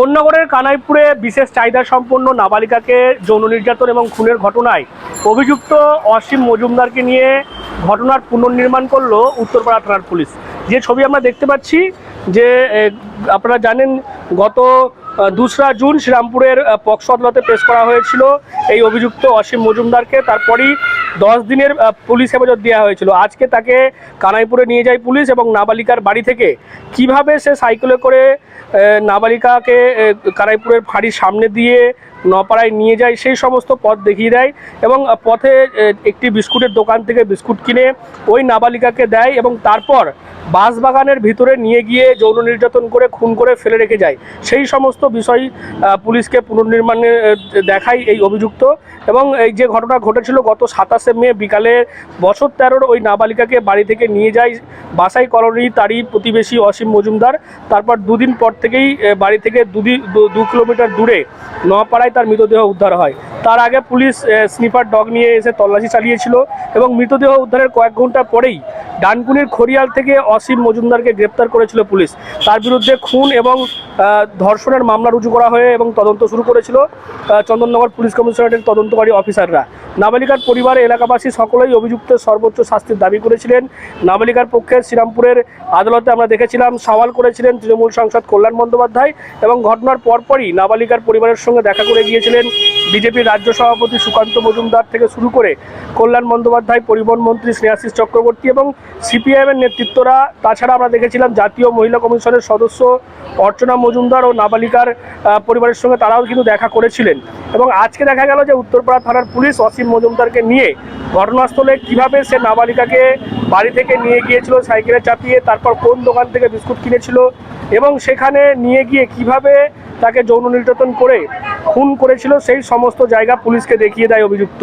কোন্নগরের কানাইপুরে বিশেষ চাহিদা সম্পন্ন নাবালিকাকে যৌন নির্যাতন এবং খুনের ঘটনায় অভিযুক্ত অসীম মজুমদারকে নিয়ে ঘটনার পুনর্নির্মাণ করল উত্তরপাড়া থানার পুলিশ। যে ছবি আমরা দেখতে পাচ্ছি যে আপনারা জানেন, গত দোসরা জুন শ্রীরামপুরের পক্সো আদালতে পেশ করা হয়েছিল এই অভিযুক্ত অসীম মজুমদারকে। তারপরই দশ দিনের পুলিশ হেফাজত দেওয়া হয়েছিল। আজকে তাকে কানাইপুরে নিয়ে যায় পুলিশ এবং নাবালিকার বাড়ি থেকে। কীভাবে সে সাইকেলে করে নাবালিকাকে কানাইপুরের ফাঁড়ির সামনে দিয়ে নপাড়ায় নিয়ে যায়, সেই সমস্ত পথ দেখিয়ে দেয় এবং পথে একটি বিস্কুটের দোকান থেকে বিস্কুট কিনে ওই নাবালিকাকে দেয় এবং তারপর বাঁশবাগানের ভিতরে নিয়ে গিয়ে যৌন নির্যাতন করে, খুন করে ফেলে রেখে যায়। সেই সমস্ত বিষয় পুলিশকে পুনর্নির্মাণে দেখায় এই অভিযুক্ত এবং এই যে ঘটনা ঘটেছিল গত সাতাশে মে বিকালে, বছর তেরোর ওই নাবালিকাকে বাড়ি থেকে নিয়ে যায় বাসাই কলোনি তারই প্রতিবেশী অসীম মজুমদার। তারপর দুদিন পর থেকেই বাড়ি থেকে দুদি, দু- কিলোমিটার দূরে নোয়াপাড়ায় তার মৃতদেহ উদ্ধার হয়। তার আগে পুলিশ স্নিপার ডগ নিয়ে এসে তল্লাশি চালিয়েছিল এবং মৃতদেহ উদ্ধারের কয়েক ঘণ্টা পরেই ডানকুনির খড়িয়াল থেকে অসীম মজুমদারকে গ্রেপ্তার করেছিল পুলিশ। তার বিরুদ্ধে খুন এবং ধর্ষণের মামলা রুজু করা হয়ে এবং তদন্ত শুরু করেছিল চন্দননগর পুলিশ কমিশনারের তদন্তকারী অফিসাররা। নাবালিকার পরিবার, এলাকাবাসী সকলেই অভিযুক্ত সর্বোচ্চ শাস্তির দাবি করেছিলেন। নাবালিকার পক্ষে শ্রীরামপুরের আদালতে আমরা দেখেছিলাম, সওয়াল করেছিলেন তৃণমূল সাংসদ কল্যাণ বন্দ্যোপাধ্যায় এবং ঘটনার পরপরই নাবালিকার পরিবারের সঙ্গে দেখা করে গিয়েছিলেন বিজেপির রাজ্য সভাপতি সুকান্ত মজুমদার থেকে শুরু করে কল্যাণ বন্দ্যোপাধ্যায়, পরিবহন মন্ত্রী স্নেহাশিস চক্রবর্তী এবং সিপিআইএমের নেতৃত্বরা, তাছাড়া আমরা দেখেছিলাম জাতীয় মহিলা কমিশনের সদস্য অর্চনা মজুমদার ও নাবালিকার পরিবারের সঙ্গে তারাও কিন্তু দেখা করেছিলেন। এবং আজকে দেখা গেল যে উত্তরপাড়া থানার পুলিশ অসীম মজুমদারকে নিয়ে ঘটনাস্থলে কীভাবে সে নাবালিকাকে বাড়ি থেকে নিয়ে গিয়েছিল, সাইকেলে চাপিয়ে তারপর কোন দোকান থেকে বিস্কুট কিনেছিল এবং সেখানে নিয়ে গিয়ে কীভাবে তাকে যৌন নির্যাতন করে খুন করেছিল সেই সমস্ত জায়গা পুলিশকে দেখিয়ে দেয় অভিযুক্ত।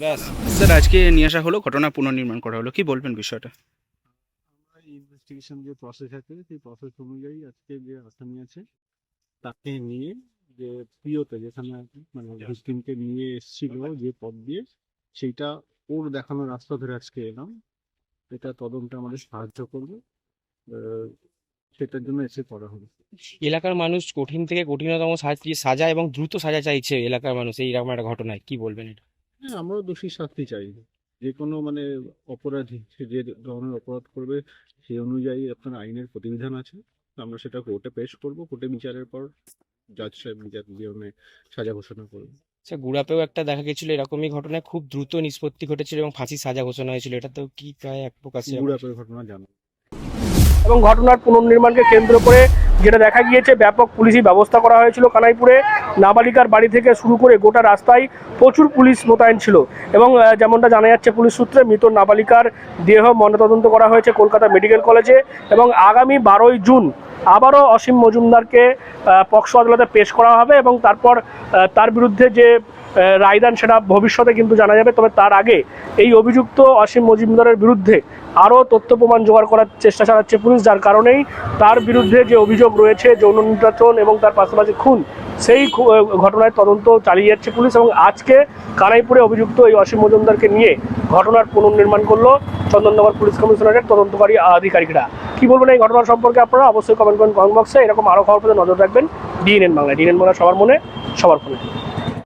ব্যাস। স্যার আজকে নিয়ে আসা হলো ঘটনা পুনর্নির্মাণ করা হলো। কি বলবেন বিষয়টা? আমরা ইনভেস্টিগেশন যে প্রসেস আছে সেই প্রসেস অনুযায়ী আজকে যে আসামি আছে তাকে নিয়ে যে প্রিয়তে যেখানে আর কি মানে ভিকটিমকে নিয়ে এসেছিল যে পথ দিয়ে সেইটা ওর দেখানো রাস্তা ধরে আজকে এলাম। এটা তদন্তে আমাদের সাহায্য করবে। সেটার জন্য এসে করা হলো। এলাকার মানুষ কঠিন থেকে কঠিনতম সাজা এবং দ্রুত সাজা চাইছে এলাকার মানুষ এইরকম একটা ঘটনায়। কি বলবেন এটা? হ্যাঁ আমরাও দোষী শাস্তি চাই। যে কোনো মানে অপরাধী সে যে ধরনের অপরাধ করবে সেই অনুযায়ী আপনার আইনের প্রতিবিধান আছে। আমরা সেটা কোর্টে পেশ করব কোর্টে বিচারের পর জাজ সাহেব বিচার দিয়ে সাজা ঘোষণা করবে। আচ্ছা গুড়াপেও একটা দেখা গেছিল এরকমই ঘটনায় খুব দ্রুত নিষ্পত্তি ঘটেছিল এবং ফাঁসি সাজা ঘোষণা হয়েছিল। এটা তো কি প্রায় এক প্রকার গুড়াপের ঘটনা জানা। এবং ঘটনার পুনর্নির্মাণকে কেন্দ্র করে যেটা দেখা গিয়েছে, ব্যাপক পুলিশি ব্যবস্থা করা হয়েছিল কানাইপুরে। নাবালিকার বাড়ি থেকে শুরু করে গোটা রাস্তায় প্রচুর পুলিশ মোতায়েন ছিল এবং যেমনটা জানা যাচ্ছে পুলিশ সূত্রে, মৃত নাবালিকার দেহ ময়নাতদন্ত করা হয়েছে কলকাতা মেডিকেল কলেজে এবং আগামী বারোই জুন আবারও অসীম মজুমদারকে পক্সো আদালতে পেশ করা হবে এবং তারপর তার বিরুদ্ধে যে রায়দান সেটা ভবিষ্যতে কিন্তু জানা যাবে, তবে তার আগে এই অভিযুক্ত অসীম মজুমদারের বিরুদ্ধে আরও তথ্য প্রমাণ জোগাড় করার চেষ্টা চালাচ্ছে পুলিশ, যার কারণেই তার বিরুদ্ধে যে অভিযোগ রয়েছে, যৌন নির্যাতন এবং তার পাশাপাশি খুন, সেই ঘটনায় তদন্ত চালিয়ে যাচ্ছে পুলিশ এবং আজকে কানাইপুরে অভিযুক্ত এই অসীম মজুমদারকে নিয়ে ঘটনার পুনর্নির্মাণ করল চন্দননগর পুলিশ কমিশনারের তদন্তকারী আধিকারিকরা। কি বলবেন এই ঘটনা সম্পর্কে আপনারা? অবশ্যই কমেন্ট করেন কমেন্ট বক্সে এরকম আরও খবর পেতে নজর রাখবেন। ডিএনএন বাংলায়। ডিএনএন বাংলা সবার মনে, সবার ফোনে।